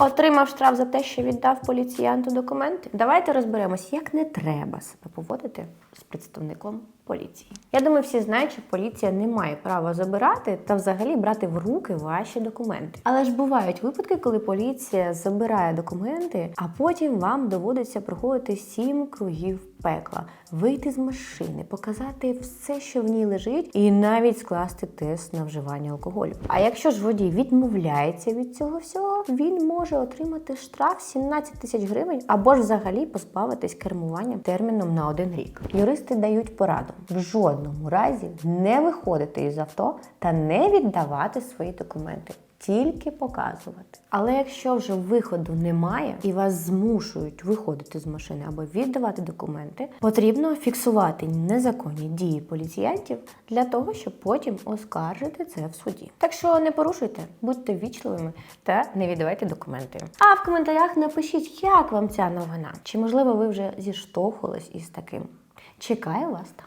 Отримав штраф за те, що віддав поліціянту документи. Давайте розберемось, як не треба себе поводити з представником поліції. Я думаю, всі знають, що поліція не має права забирати та взагалі брати в руки ваші документи. Але ж бувають випадки, коли поліція забирає документи, а потім вам доводиться проходити сім кругів пекла, вийти з машини, показати все, що в ній лежить, і навіть скласти тест на вживання алкоголю. А якщо ж водій відмовляється від цього всього, він може отримати штраф 17 тисяч гривень або ж взагалі позбавитись кермування терміном на один рік. Юристи дають пораду в жодному разі не виходити із авто та не віддавати свої документи. Тільки показувати. Але якщо вже виходу немає і вас змушують виходити з машини або віддавати документи, потрібно фіксувати незаконні дії поліціянтів для того, щоб потім оскаржити це в суді. Так що не порушуйте, будьте вічливими та не віддавайте документи. А в коментарях напишіть, як вам ця новина, чи можливо ви вже зіштовхувались із таким. Чекаю вас там.